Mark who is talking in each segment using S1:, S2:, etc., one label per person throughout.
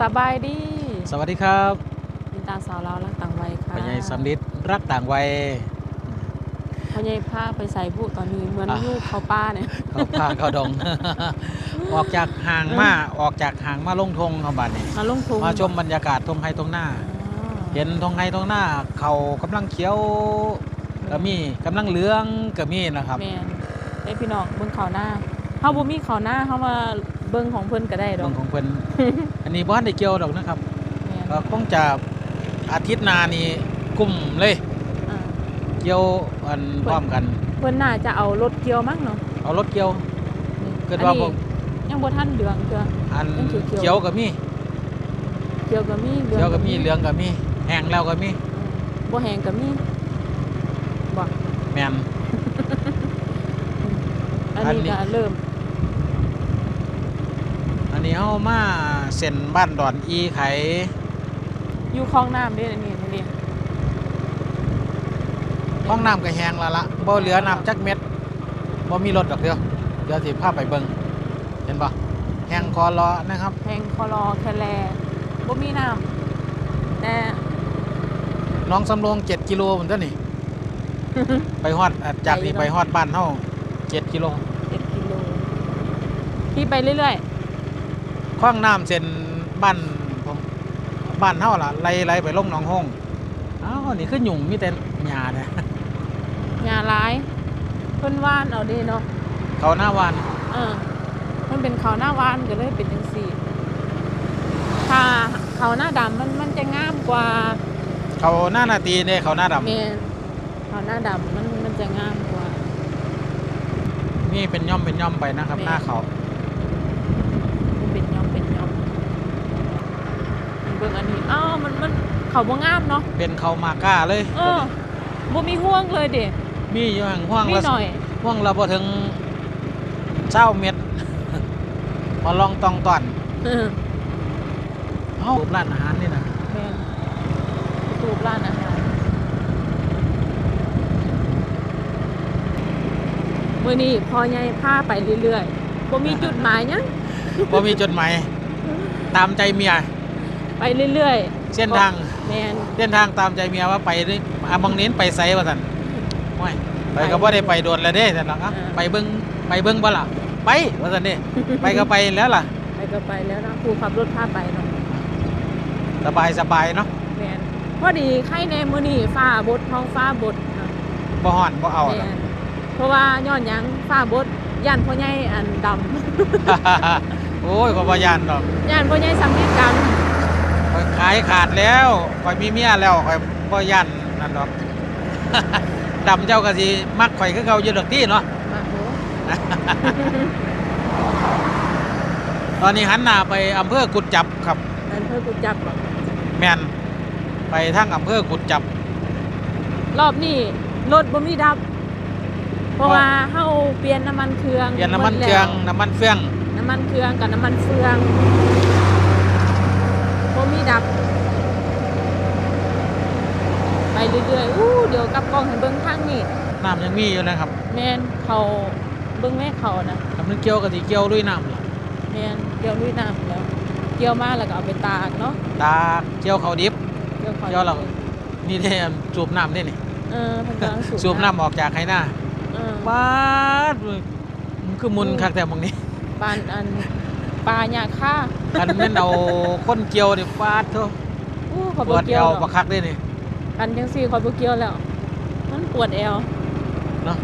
S1: สบายดี
S2: สวัสดีครับ
S1: มินตาสาวลาวรักต่างวัยค่ะ
S2: ปัญญาสำลิดรักต่างวัย
S1: พ่อใหญ่พาไปใส่ผู้ตอนนี้เหมือน
S2: อะ
S1: ลูกเขาป้าเนี่ย
S2: เขาพาเขาดง ออกจากห่างมาออกจากห่างมาลงทงเขาบัดนี่
S1: มาลงทุน
S2: มาชมบรรยากาศทงไฮทงหน้า
S1: อ๋อ
S2: เห็นทงไฮทงหน้า เขากำลังเขียวก็มีกำลังเหลืองก็มีนะครับ
S1: แม่นได้พี่น้องเบิ่งเขาวหน้าเฮาบ่มีเขาวหน้าเฮามาเบิ่งของเพิ่นก็ได้ด
S2: เรื่
S1: อ
S2: อกงของเพิ่น อันนี้บ้านได้เกี่ยวดอกนะครับ
S1: แม่น
S2: ก็คงจะอาทิตย์หนานี่กลุ่มเลย
S1: อ่า
S2: เกี่ยวอันพร้อมกัน
S1: เพิ่นน่าจะเอารถเกี่ยวมั้งเนาะ
S2: เอารถเกี่ยว
S1: นี่
S2: เกิดว่า
S1: อัน
S2: บ่
S1: นี้ยังบ่ทันเหลืองเทื่อ
S2: อัน
S1: ยังเขียวๆ
S2: เกี่ยวก็มี
S1: เกี่ยวก็มีเหลือง
S2: เกี่ยวก็มีเหลืองก็มีแห้งแล้วก็มี
S1: อืมบ่แห้งก็มีบ่
S2: แม่น
S1: อัน
S2: อัน
S1: นี้
S2: นี้
S1: ก็เริ่ม
S2: อั นนี้เฮามาเส้นบ้านดอนอีไข
S1: อยู่คลองน้ำเด้อันนี้นี่
S2: ห้องน้ำก็แห้งและละบ่เหลือน้ำจักเม็ดบ่มีรถดอกเดียวเดี๋ยวสิพาไปเบิ่งเห็นบ่แห้งคอรอนะครับ
S1: แพงคอรอแคแลบ่มีน้ำแต่
S2: น้องสำโรง7กิโลพุ่นตัวนี่ไปฮอดอะจากนี่ไปฮอดบ้านเฮา7กิโล
S1: เจ็ดกิโลพี่ไปเรื่อย
S2: คว้างน้ำเส้นบ้านผมบ้านเฮาล่ะไหลๆไปลงหนองฮงอ้าวนี่คือหยุ่งมีแต่หญ้าเนี่ย
S1: ๆงาร้ายเพิ่นว่านเอาเด้เนาะ
S2: เขาหน้าวาน
S1: เออมันเป็นเขาหน้าวานก็เลยเป็นจังซี่ถ้าเขาหน้าดำมันมันจะงามกว่า
S2: เขาหน้านาตีเนี่ยเขาหน้าดำ
S1: แม่นเขาหน้าดำมันมันจะงามกว่า
S2: นี่เป็นย่อมเป็นย่อมไปนะครับ หน้าเขา
S1: มันเป็นยอมเป็นยอมมัน เบิ่งอันนี้อ้าวมันมันเขาบ่งามเนาะ
S2: เป็นเขามาก้าเลย
S1: เออบ่มีห่วงเลยเด้
S2: มีอยู่ห่างห่วง
S1: มี
S2: ละ
S1: หน่อย
S2: ห่วงละบ่ถึงเช้าเม็ดมาลองตองตอน
S1: เออ
S2: เอ้าร้านอาหารนี่นะ
S1: แม่นตูบร้านอาหารมื้อนี้พอใหญ่พาไปเรื่อยๆบ่มีจุดหมายหยัง
S2: บ่มีจดหมายตามใจเมีย
S1: ไปเรื่อย
S2: เส้นทาง
S1: ๆแม่น
S2: เส้นทางตามใจเมียว่าไปนี่อาบางเน้นไปไสว่าซั่นโอ้ยไปก็บ่ได้ไปโดนแล้วเด้ซั่นล่ะอะไปเบิ่งไปเบิ่งบ่ล่ะ ไปว่าซั่นเด้ไปก็ไปแล้วล่ะ
S1: ไปก็ไปแล้วนะครูขับรถพาไปเนาะ
S2: สบายสบายเนาะ
S1: แม่นพอดีไข่ในมื้อนี้ฟ้าบดท้องฟ้าบดเนาะ
S2: บ่ฮ้อนบ่เอา
S1: แม่
S2: ดอก
S1: นเพราะว่าย้อนหยังฟ้าบดย่านพ่อใหญ่อันดำ
S2: โอ้ยก็บ่ยานดอก
S1: ย่านพ่อใหญ่สำลิดกัน
S2: ข้อย ขายขาดแล้วข่อยมีเมียแล้วข่อยบ่ยันนั่นดอกดำเจ้าก็สิมักข่อยคือเขาอยู่ดอกที่เนาะ
S1: มาโห
S2: ตอนนี้หันหน้าไปอำเภอกุดจับครับ
S1: นั่นเพื่อกูจับบ่
S2: แม่นไปทางอำเภอกุดจับ
S1: รอบนี้รถบ่มีดับ เพราะว่าเฮาเปลี่ยนน้ำมันเครื่อง
S2: เปลี่ยนน้ำมัน
S1: หด
S2: เค
S1: แล้ว
S2: รื่องน้ำมันเฟือง
S1: น้ำมันเครื่องกับน้ำมันเฟือง บ่มีดับ ไปเรื่อยๆอู้เดี๋ยวกลับกล้องให้เบิ่งทางนี้
S2: น้ำยังมีอยู่นะครับ
S1: แม่นเขาเบิ่งแม่เขานะ
S2: ทำนึกเกี่ยวก็สิเกี่ยวด้วยน้ำล่ะ
S1: แม่นเกี่ยวด้วยน้ำแล้ว เกี่ยวมาแล้วก็เอาไปตากเนาะ
S2: ตาเกี่ยวเขาวดิบ
S1: เกี่ยวเขา
S2: เกี่ยวเรา นี่ได้สูบน้ำได้นี่
S1: เออเพิ่นกำลังสู
S2: สูบน้ำออกจากไหหน้า
S1: เออ
S2: ปาดมันคือมุนคักแต่บางนี้
S1: ปานอัน ปลาหยาค่า
S2: คันแม่นเอาคนเกี่ยวนี่ฟาดเถอะ
S1: อู้ขอย
S2: ป
S1: บ่
S2: วดเอ
S1: เกี่ยว
S2: ว
S1: หร
S2: บั
S1: อก
S2: คักได้นี่
S1: กันจังซี่ขอยบ่เกี่ยวแล้ว มันปวดแอว
S2: เนาะ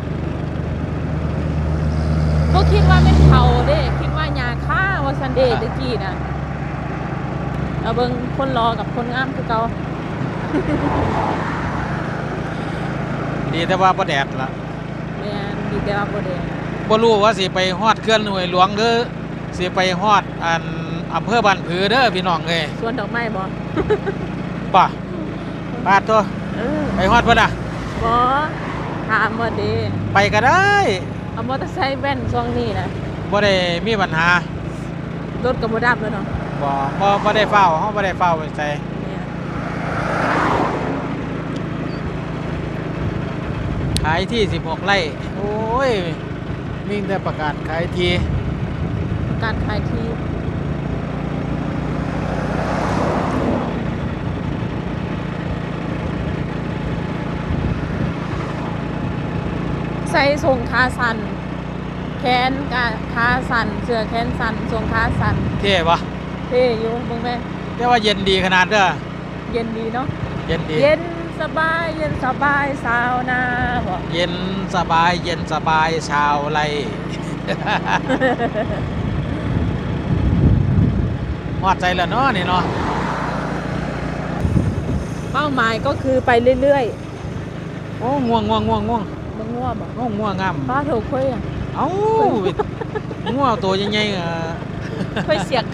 S1: บ่คิดว่าเป็นเขาเด้คิดว่าหยาค่าว่าซันเดย์ตะกี้น่ะเอาเบิ่งคนรอกับคนงามคือเก่า
S2: ดีแต่ว่าบ่แดดละ
S1: แม่นดีแต่ว่าบ่ได้
S2: บ่รู้ว่าสิไปฮอดเขื่อนหน่วยหลวงหรือ สิไปฮอดอันอำเภอบ้านผือเด้อพี่น้องเอ้ย
S1: สวนดอกไม้บ่
S2: ป่ะปาดตัว
S1: เออ
S2: ไปฮอดเพิ่นน่ะ
S1: บ่ถามว่าเด้
S2: ไปก็ได้
S1: เอามอเตอร์ไซค์แว่นช่วงนี้นะ
S2: บ่ได้มีปัญหาร
S1: ถก็บ่ดับแล้วเนาะ
S2: บ่บ่บ่ได้เฝ้าเฮาบ่ได้เฝ้าไปใส่
S1: เนี่ย
S2: ขายที่ 16 ไร่ โอ้ยมีแต่ประกาศขายที่
S1: การขาที่ใส่งคาสันแขนกะขาสันเสื้อแขนสันทรงคาสัน
S2: เท่ปะ
S1: เท่อยู่มึงแม่
S2: เรียกว่าเย็นดีขนาดเด้อ
S1: เย็นดีเนาะ
S2: เย็นดี
S1: เย็นสบายเย็นสบายสาวนาบอก
S2: เย็นสบายเย็นสบายชาวไร หอดใจแล้วเนาะนี่เนาะ
S1: เป้าหมายก็คือไปเรื่อย
S2: โอ้ง่วงง่วงง่วงง่วง
S1: ๆบ่ง่วงบ่
S2: ง่วงง่วงงาม
S1: ป้าโถค่อยอะ
S2: เอ้าง่วงตัวใหญ่ๆเออ
S1: ค่อยเสียก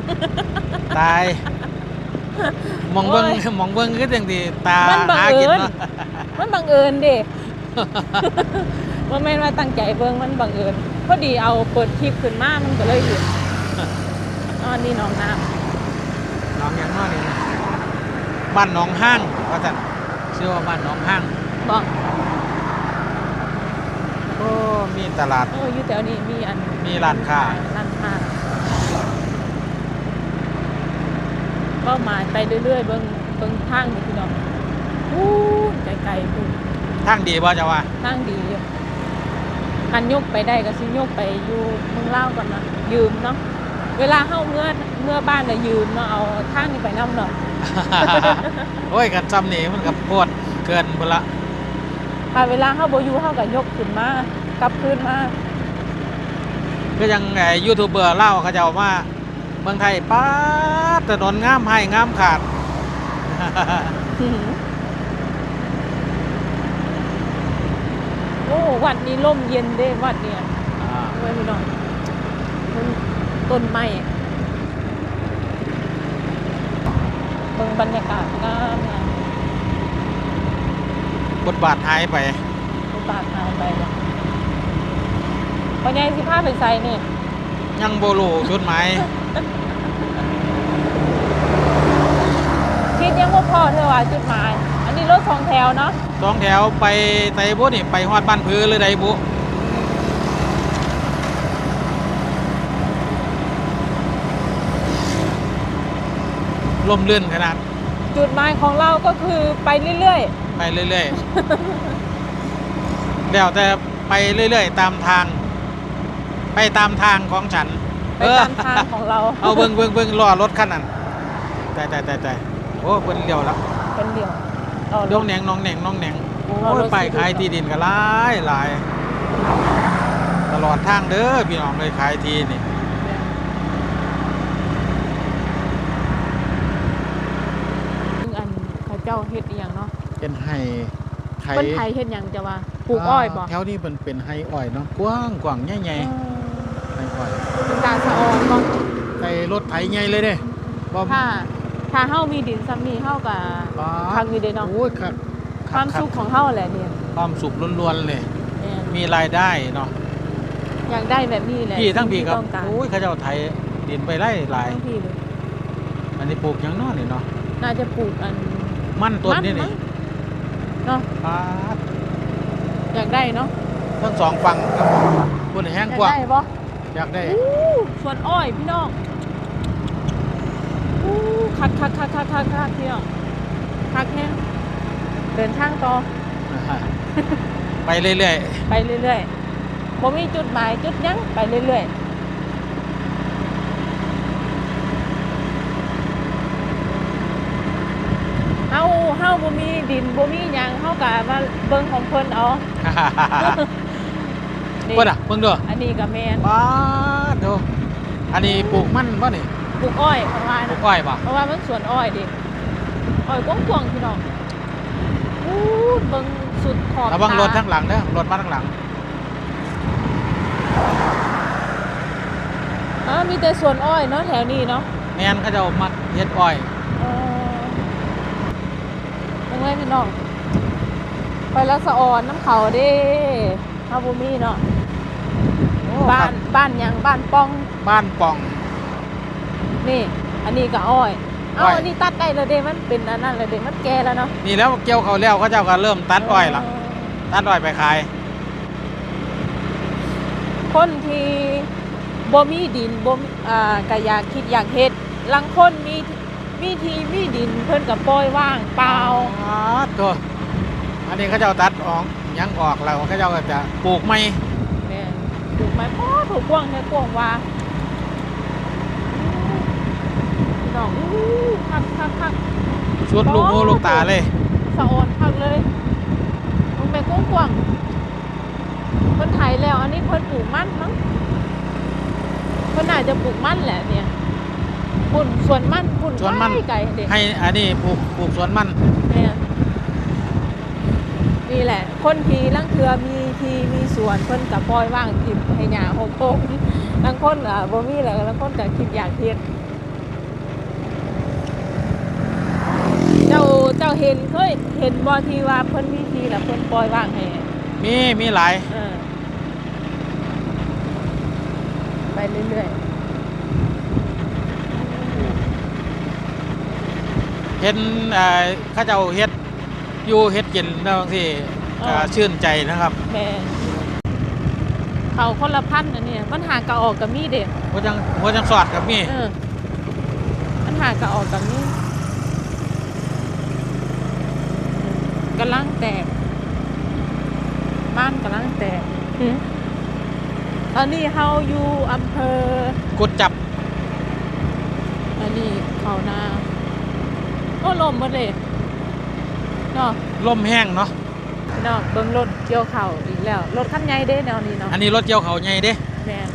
S2: ตายมองเบิ้ง
S1: โอ้ย
S2: มองเบิ้งคือจังที่ตา
S1: มันบัง
S2: หา
S1: เอิ
S2: กิน
S1: ญ
S2: เนาะ
S1: มันบังเอิญเด้ว่าแม่นว่าตั้งใจเบิ่งมันบังเอิญพอดีเอาเปิดคลิปขึ้นมามันก็เลยเห็นอ๋อนี่น้องน้ำ
S2: น้องยังน้อยนี่นะบ้านหนองห้างว่าจันชื่อว่าบ้านหนองห้าง
S1: บอก
S2: โอ้มีตลาด
S1: โอ้อยู่แถวนี้มีอัน
S2: มีร้านค้า
S1: ร้านค้าเป้าหมายไปเรื่อยๆเบิ่งเบิ่งทางนี่พี่น้องอู้ไกลๆพุ่น
S2: ทางดีบ่จะว่า
S1: ทางดีอยู่คันยกไปได้ก็สิยกไปอยู่เมืองเล่าวก่อนนะยืมเนาะ เวลาเฮาเมื่อเมื่อบ้านน่ะยืมเนาะเอาทางนี้ไปนํเนาะ
S2: โอ้ยกันซ้ำนี่มันกับโคตรเกินพุ่นละ
S1: ถ้าเวลาเฮาบ่อยู่เฮาก็ยกขึ้นมากลับคืนมา
S2: ก็ยังไอ้ยูทูบเบอร์เล่าเขาจะเอามาเมืองไทยป้าดถนนงามให้งามขาด
S1: หือโอ้วัดนี้ร่มเย็นเด้วัดเนี่ย
S2: อ่า
S1: ไว้พี่น้องมัน ต้นไม้เบิ่งบรรยากาศงามงาม
S2: บทบาทหายไป
S1: อุปาทานไปเลยปัญญาสิพาไปใส่นี่
S2: ยังโบลูจุดหมาย
S1: คิดยังว่าพอเธอว่าจุดหมาย อันนี้รถสองแถวเนาะ
S2: สองแถวไปไตบุนี่ไปฮอดบ้านพือหรือไดบุ ลมเลื่อนขนาด
S1: จุดหมายของเราก็คือไปเรื่อย
S2: ไปเรื่อยๆเดี๋ยวแต่ไปเรื่อยๆ ตามทาง ไปตามทางของฉัน
S1: ๆ ไปตามทางของเรา
S2: เอาเบิ้งเบิ้งเบิ้งรอรถคันนั้นแต่แต่แต่แต่โอ้เพิ่นเลี้ยวแล้ว
S1: เป็นเดียวเอา
S2: น้องแหนงน้องแหนงน้องแหนงโอ้
S1: เอาร
S2: ย
S1: ถ
S2: ไป
S1: สิ
S2: ขายที่ดินก็หลายหลายตลอดทางเด้อพี่น้องเลยขายที่นี่
S1: ซึ่งอันเขาเจ้าเฮ็ดอหย่างเนาะ
S2: เป็นไฮไทย
S1: คนไทยเฮ็ดหยังจะว่าปลูกอ้อยบ่
S2: แถวนี้มันเป็นไฮอ้อยเนาะกว้างกว้างใหญ่ใหญ่
S1: เออ
S2: ไฮอ้อย
S1: เป็นการสะออนบ่
S2: ใส่รถไถใหญ่เลยเด้บ่
S1: ถ้าถ้าเฮามีดินซ้ำนี้เฮาก็
S2: ป๊าด
S1: ทางอยู่เด้เนาะ
S2: โอ้ยครับ
S1: ความสุขของเฮาแหละเนี่ย
S2: ความสุขล้วนๆเลย
S1: แม่น
S2: มีรายได้เนาะ
S1: อยากได้แบบนี้แหละ
S2: พี่ทั้งพี่ครับ
S1: ต้องการ
S2: โอ้ยเขาเจ้าไถดินไปไล่หลาย
S1: ทั้งพี่เลย
S2: อันนี้ปลูกหยังเนาะนี่เนาะ
S1: น่าจะปลูกอัน
S2: มันต้นนี่
S1: มั
S2: นี่
S1: มั้งเนาะ
S2: ป๊าด
S1: อยากได้เนาะ
S2: ทั้งสองฝั่งครับบนแห้ง
S1: อยาก
S2: กว้าง
S1: ได้บ่
S2: อยากได้
S1: อู้สวนอ้อยพี่น้องอู้คักคักคักคักคักคักพี่น้องคักแห้งเดินทางต่อ
S2: ไปเรื่อย
S1: ไปเรื่อยๆบ่มีจุดหมายจุดหยังไปเรื่อยๆ เฮาเฮาบ่มีดินบ่มีหยังเฮาก็มาเบิ่งของเพิ่นเอา
S2: ๆ
S1: นี่
S2: เพิ่นอะเพิ่งเด้อ
S1: อันนี้ก็แม่น
S2: ป๊าดเด้ออันนี้ปลูกมันบ่นี่
S1: ปลูกอ้อยเพราะว่า
S2: ปลู
S1: นะ
S2: กอ้อยป่ะ
S1: เพราะว่ามันสวนอ้อยดิอ้อยกว้างๆพี่น้องอู้เบิ่งสุดขอบ
S2: ระวัง
S1: ตาร
S2: ถทั้งหลังเด้อรถมาทั้งหลัง
S1: เออมีแต่สวนอ้อยเนาะแถวนี้เนาะ
S2: แม่นเขาเจ้ามักเฮ็ดอ้อย
S1: เออ ยังไงพี่น้อง ไปแล้วสะออนน้ำเขาเด้เฮาบ่มีเนาะ
S2: โอ้
S1: บ้า
S2: ครั
S1: นบ้านหยังบ้านป้อง
S2: บ้านป่อง
S1: นี่ อันนี้ก็อ้อยเอา
S2: อ้อย
S1: อันนี้ตัดได้แล้วเด้มันเป็นอันนั้นแล้วเด้มันแก่แล้วเนาะ
S2: นี่แล้วเกี่ยวเขาแล้วเขาเจ้าก็เริ่มตัดอ้อยละตัดอ้อยไปขาย
S1: คนที่บ่มีดินบ่มีอ่าก็อยากคิดอยากเฮ็ดลังคนมี มีที่มีดินเพิ่นก็ปล่อยว่างเปล่า
S2: อ๋อตัวอันนี้เขาเจ้าตัดออกหยังออกแล้วเขาเจ้าก็จะปลูกใหม่
S1: แม่นถูกไหมพ่อถูกกว้างเนี่ยกว้างว่าพี่น้องอู้คักคักคัก
S2: สุดลูกหูลูกตาเลย
S1: สะออนคักเลยมันไปกว้างกว้างเพิ่นไถแล้ว อันนี้เพิ่นปลูกมันมั้งเพิ่นน่าจะปลูกมันแหละเนี่ย ปุ่นสวนมันปุ่น
S2: สวนมัน
S1: ไไก่เด็ก
S2: ให้อันนี้ปลูกปลูกสวนมัน
S1: เนี่ยนี่แหละ คนทีลังเทือมีทีมีสวนเพิ่นกับปล่อยว่างทิมให้หญ้าหกโกลังคนอะบ่มีแล้วลังคนก็คิดอยากเฮ็ดเจ้าเจ้าเห็นเคยเห็นบ่ที่ว่าเพิ่นมีทีแล้วเพิ่นปล่อยว่างให้
S2: มีมีหลาย
S1: เออไปเรื่อย
S2: เห็นเอ่อเขาเจ้าเฮ็ดอยู่เฮ็ดกินแล้วบางทีก็ชื่นใจนะครับ
S1: ๆแม่เขาคนละพันธุ์อันนี้มันหากะออกกับมีเด็ก
S2: หัวจังหัวจังสอดกับมี
S1: เออมันหากะออกกับนี่กำลังแตกบ้านกำลังแตกหึตอนนี้เฮาอยู่อำเภอ
S2: กุดจับ
S1: อันนี้เขานา โอ้ลมหมดเลยเนาะ
S2: ลมแห้งเนาะ
S1: เนาะเบิ่งรถเกี่ยวเข่าวอีกแล้ว รถคันใหญ่เด้แนวนี้เนาะ
S2: อันนี้รถเกี่ยวเขาใหญ่เด้
S1: แม่น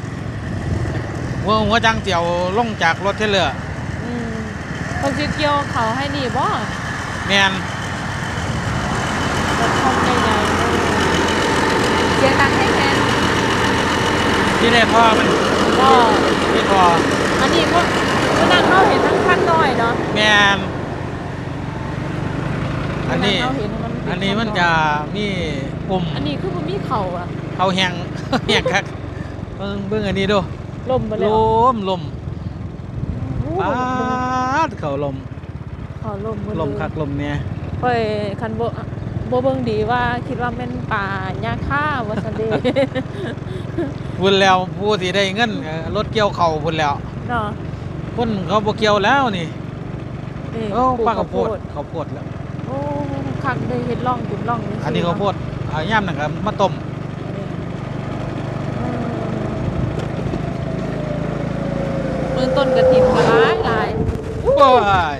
S2: หัวหัวจังเตียวลงจากรถเทเลอร์
S1: อืมคนสิเกี่ยวเขาวให้นี่บ่
S2: แมน
S1: รถคันใหญ่ๆเลยเสียงดังให้แม่น
S2: ที่ได้พ่อมัน
S1: ก็
S2: ที่พ่อ
S1: อันนี้ก็ก็นั่งเข้าเห็นทั้งคันน้อยเนาะ
S2: แมน อันนี้
S1: เข้าเห็นมันเป็
S2: อันนี้มันจะมีปุ่ม
S1: อันนี้คือบ่มีเข่าอะ
S2: เอาแห้งแห้งคักเบิ่งเบิ่งอันนี้ดู
S1: ลมไป
S2: ล
S1: แล้ว
S2: มลม
S1: โอ้
S2: ปาดเขาลม
S1: เขาลมหด
S2: ลมคักลมเนี่ย
S1: ค่อยคันบ่บ่เบิ่งดีว่าคิดว่าแม่นป่าหญ้าค่าว่าซั่นเด้
S2: พุ่นแล้วผู้ที่ได้เงินเอ่อรถเกี่ยวเขาพุ่นแล้ว
S1: เนาะ
S2: พุ่นเขาบ่เกี่ยวแล้วนี่
S1: นี่
S2: โอ้
S1: ลู
S2: ป้าข้าวโพดข้าวโพดแล้ว
S1: โอ้ คักได้เฮ็ดร่องจุดร่อง
S2: อันนี้ข้าวโพดเอาย่ำนะครับมาต้ม
S1: มือต้นกระถิ่นก็หลายหลาย
S2: โอ้ย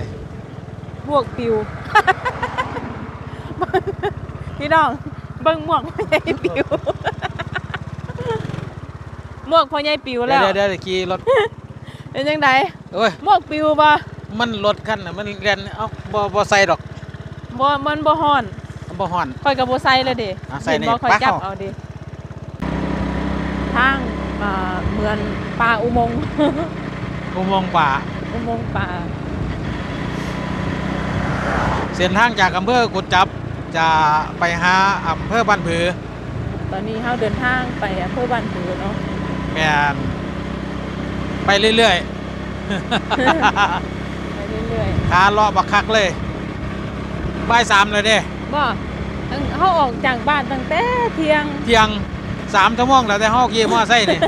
S1: บวกปิว พี่น้องเบิ่งหมวกพ่อใหญ่ปิวหมวกพ่อใหญ่ปิว
S2: เดี๋
S1: แล้ว
S2: ยวเดี๋ยวเดี๋ยวขี่รถ
S1: เป็นจังได
S2: โอ้ย
S1: หมวกปิวบ่
S2: มันรถคันน่ะมันเรียนเอ้าบ่บ่ใส่ดอก
S1: บ่มันบ่ฮ้อน
S2: มันบ่ฮ้อน
S1: ค่อยก็บ่ใส่เลยเด้
S2: อะใส่
S1: เห็น
S2: นี่
S1: บ่ค่อย
S2: ไป
S1: จับ
S2: เข้า
S1: เอาดิทางอ่าเหมือนป่าอุโมงค์
S2: อุโมงค์ป่า
S1: อุโมงค์ป่า
S2: เส้นทางจากอำเภอกุดจับจะไปหาอำเภอบ้านผือ
S1: ตอนนี้เฮาเดินทางไปอำเภอบ้านผือเนาะ
S2: แม่นไปเรื่อย
S1: ไปเรื่อย
S2: ๆขาเลาะบักคักเลย บ่ายสามเลยเด้
S1: ๆบ่ตั้งเฮาออกจากบ้านตั้งแต่เที่ยง
S2: เที่ยงสามชั่วโมงแล้วแต่ห้อขี่มอไซค์นี่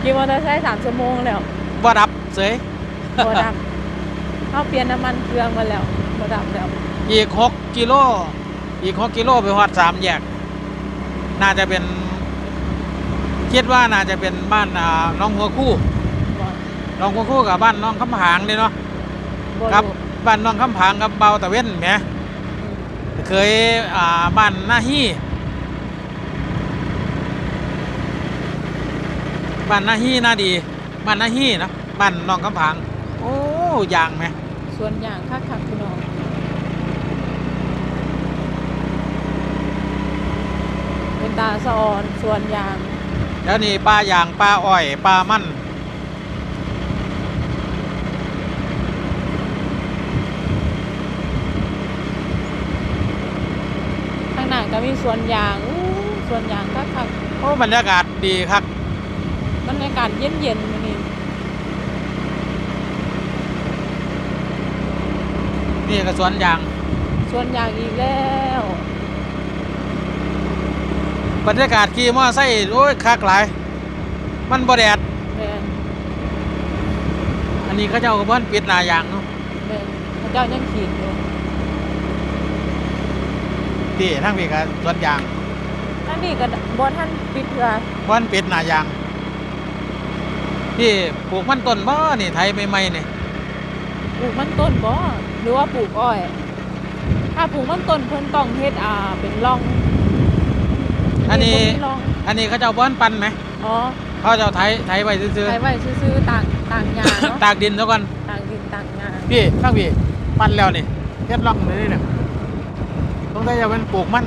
S1: ขี่มอเตอร์ไซค์3ชั่วโมงแล้ว
S2: บ่ดับเสย
S1: บ่ดับเฮาเปลี่ยนน้ำมันเครื่องมาแล้วบ่ดับแล้ว
S2: อีกหกกิโล อีกหกกิโลไปฮอดสามแยก น่าจะเป็นคิดว่าน่าจะเป็นบ้านอ่าน้องหัวคู่
S1: บ่
S2: น้องหัวคู่กับบ้านน้องคำผางนี่เนาะ
S1: บ่
S2: ครับ
S1: รู้
S2: บ้านน้องคำผางกับเบาตะเว้นแหม
S1: อืม
S2: เคยอ่าบ้านหน้าฮี่บ้านหน้าฮี่หน้าดีบ้านหน้าฮี่เนาะบ้านน้องคำผาง โอ้ยางไหม
S1: สวนยางคักๆพี่น้องเป็นตาสะออนสวนยาง
S2: แล้วนี่ปลายางปลาอ้อยปลามัน
S1: ข้างหน้า ก็มีสวนยางอู้สวนยางคัก
S2: โอ้บรรยากาศดีครับ
S1: ๆบรรยากาศเย็นๆมื้อนี้
S2: นี่ก็สวนยาง
S1: สวนยางอีกแล้ว
S2: บรรยากาศขี่มอไซค์โอ้ยคักหลาย มันบ่แดด
S1: แม่น
S2: อันนี้เขาเจ้าก็บ่นปิดหน้ายางเนาะ
S1: แม่นพระเจ้ายังขีดอยู่
S2: ที่ทั้งพี่ก็สวนยาง
S1: นั่นนี่ก็บ่ท่านปิดเถื่อ
S2: วันเป็ดหนายาง ที่ปลูกมันต้นบ่นี่ไทยใหม่ๆนี่
S1: ปลูกมันต้นบ่หรือว่าปลูกอ้อย ถ้าปลูกมันต้นเพิ่นต้องเฮ็ดอ่าเป็นร่อง
S2: อันนี้
S1: เฮ็ดบ่มีร่อง
S2: อันนี้เขาเจ้าบ้านปันไหม
S1: อ๋อ
S2: เขาเจ้าไทยไทยไว้ซื่อ
S1: ใช้ไว้ซื่อๆต่างต่างหญ้าเนาะ
S2: ๆตากดินซะก่อน
S1: ต่างดินต่างหญ้า
S2: พี่ทั้งพี่ปันแล้วนี่เฮ็ดร่องเลยนี่เนี่ย ต้องได้จะเป็นปลูกมัน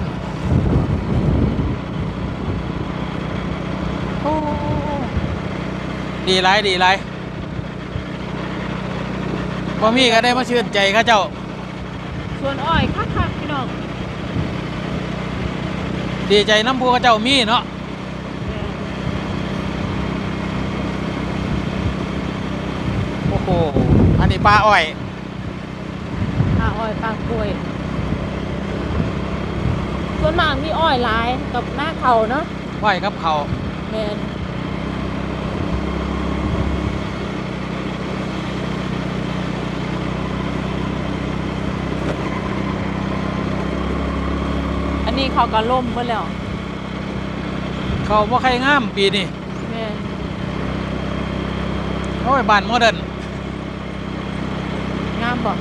S1: โอ้
S2: ดีไรดีไรพอมีก็ได้มาชื่นใจเข้าเจ้า
S1: ส่วนอ้อยคักๆพี่น้อง
S2: ดีใจน้ำพูเข้าเจ้ามีเนาะโอ้โหอันนี้ปลาอ้อย
S1: ปลาอ้อยปลากล้วย ส่วนมากมีอ้อยหลายกับหน้าเขาเนาะ
S2: ไว้กับเขาว
S1: แมนอันนี้เขาก็ล่มไปแล้ว
S2: เขาบ่ใครงามปีนี้
S1: แมน
S2: โอ้ยบ้านโมเดิร์น
S1: งามบ่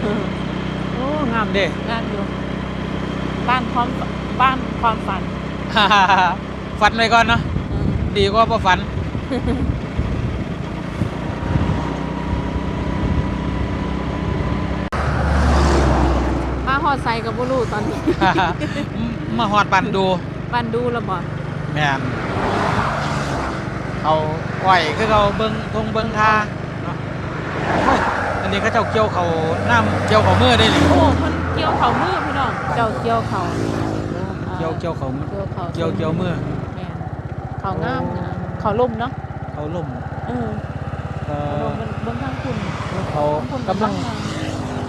S1: เออ
S2: โอ้ งามเด้
S1: งามอยู่บ้านความบ้านความฝัน
S2: ฝันไว้ก่อนเนาะ
S1: อืม
S2: ดีกว่าบ่ฝัน
S1: มาหอดใส่กับบุรูตอนนี้
S2: มาหอดบันดู
S1: บ้านดูแล้วบ่
S2: แม่นเอาไหวคือเขาเบิ้งทงเบิ้งทาเนาะโอ้ยอั นนี้เขาเจ้าเกี่ยวเขาน้ำเกี่ยวเขามือได้เลย
S1: โอ้มันเกี่ยวเขามือพี่น้องเจ้าเกี่ยวเขา
S2: เกี่ยวเกี่ยวเขามือ
S1: เกี่ยวเขา
S2: เกี่ยวเกี่ยวมือ
S1: แม่นเขางามนะเขาล่มเนาะ
S2: เขาล่ม
S1: เออ
S2: เอ่
S1: เขา
S2: อ
S1: ล่มเบิ่งทางคุณ
S2: เขา
S1: ทางคุณ
S2: กำลัง
S1: งาม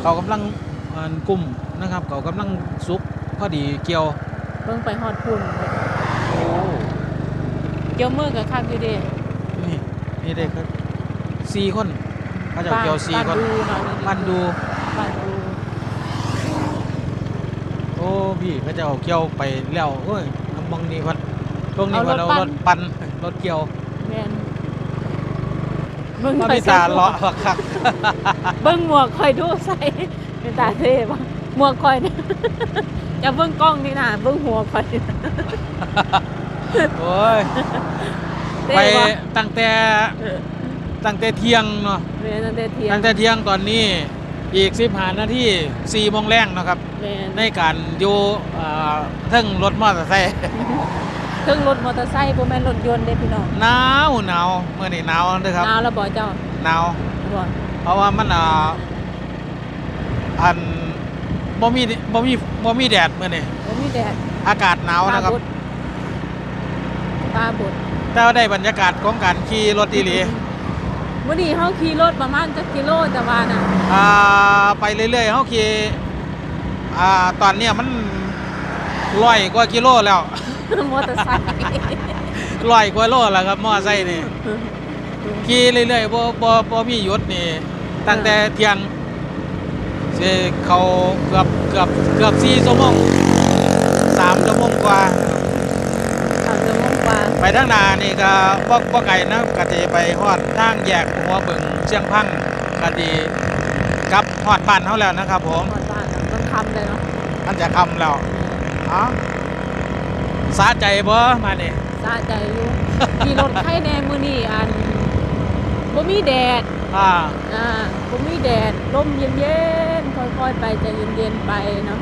S2: เขากำลังอันกลุ่มนะครับ เขากำลังสุกพอดีเกี่ยว
S1: เบิ่งไปฮอดคุณ
S2: โอ้
S1: เกี่ยวมือกับคักอยู่เด้
S2: นี่นี่เด็กครับสี่คน เขาเจะเกี่ยวสี่คน
S1: บ้านดูเนาะ
S2: บ้านดู
S1: บ้านดู
S2: โอ้พี่เขาเจะเกี่ยวไปแล้วเอ้ยน้ำมองนี่พัดตรงนี้พัดเอารถปั่นรถเกี่ยว
S1: แม่นเบิ่ง
S2: มัน
S1: ข่อย
S2: มี
S1: ใส่
S2: ตา
S1: หมว
S2: เลาะ
S1: ก
S2: คัก
S1: เบิ่งหมวกข่อยดูใส่เป็นตาเท่บ่หมวกข่อยเนี่ยอย่าเบิ่งกล้องนี่นะเบิ่งหัวข่อย
S2: โอ้ย
S1: เท่
S2: ไป
S1: บ่
S2: ตั้งแต่ ตั้งแต่เที่ยงเนาะ
S1: แม่นตั้งแต่เที่ยง
S2: ตั้งแต่เที่ยงตอนนี้อีกสิบหานาทีสี่โมงแรงเนาะครับ
S1: แม่น
S2: ในการอยู่เอ่อเทั้งรถมอเตอร์ไซค์
S1: เครื่องรถมอเตอร์ไซค์บ่แม่นรถยนต์เด้พี่น้อง
S2: หนาวหนาวเมื่อนี้หนาวเด้อครับ
S1: หนาวแล้วบ่เจ้า
S2: หนาว
S1: บ่
S2: เพราะว่ามันอ่าอันบ่มีบ่มีบ่มีแดดเมื่อนี้
S1: บ่มีแดด
S2: อากาศหนาวนะครับ
S1: ตาบด
S2: แต่ว่าได้บรรยากาศของการขี่รถอีหลี
S1: มื้อนี้เฮาขี่รถประมาณจักกิโลแต่ว่าน่ะ
S2: อ่าไปเรื่อยๆเฮาขี่อ่าตอนเนี้ยมันร้อยกว่ากิโลแล้ว
S1: มอเตอร์ไซค์
S2: ร้อยกว่าโลแล้วครับมอไซค์นี่ขี่เรื่อยๆบ่บ่บ่มีหยุดนี่ ตั้งแต่เที่ยงสิเขาเกือบเกือบเกือบ4ชั่วโมง3ชั่วโมงกว่า
S1: ทำจะมุ่งกว่า
S2: ไปทางหนานี่ก็บ่บ่ไกลนะกะสิไปฮอดทางแยกหัวบึงเชียงพังกะสิกลับฮอดบ้านเฮาแล้วนะครับผม
S1: หมดบ้านน่ะต้องทำเลยเนาะ
S2: มันจะคำแล้วเอ้าสาใจบ่มานี่
S1: สะใจอยู่ขี่รถไข่แน่มื้อนี้อันบ่มีแดด
S2: อ่า
S1: อ่าบ่มีแดดลมเย็นๆค่อยๆไปใจเย็นๆไปเนาะ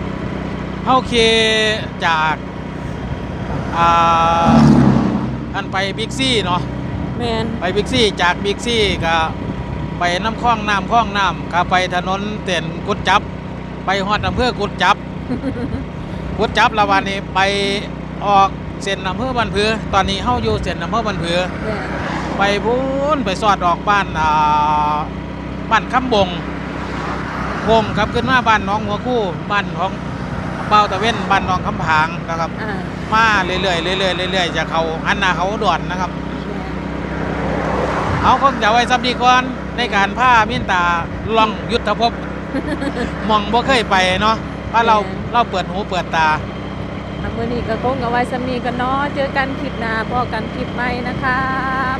S2: เฮาขี่จากอ่า อันไปบิ๊กซี่เนาะ
S1: แม่น
S2: ไปบิ๊กซี่จากบิ๊กซี่ก็ไปน้ำคลองน้ำคลองน้ำก็ไปถนนเต้นกุดจับ ไปฮอดอำเภอกุดจับ กุดจับละวันนี้ไปออกเส้นอำเภอบันผือ ตอนนี้เฮาอยู่เส้นอำเภอบันผือ
S1: แม่น
S2: ไปพูนไปสอดออกบ้านอ่าบ้านคำบงโค้งครับขึ้นมาบ้านหน้องหัวคู่บ้านของเป้าตะเว้นบ้านหน้องคำผางนะครับ
S1: อ่า
S2: มาเรื่อยๆเรื่อยๆเรื่อยๆจะเขาหันหน้าเขาด่วนนะครับ
S1: แม่น
S2: เอาคงจะไว้สับดีก่อนในการผ้ามินตาล่องยุทธภพหมองบ่เคยไปเนาะว่าเรา
S1: แม่น
S2: เราเปิดหูเปิดตา
S1: อะมื้อนี้ก็คงเอาไว้สมีกันเนาะเจอกันคลิปหน้าพอกันคลิปใหม่นะคะ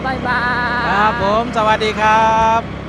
S1: บ๊ายบาย
S2: ครับผมสวัสดีครับ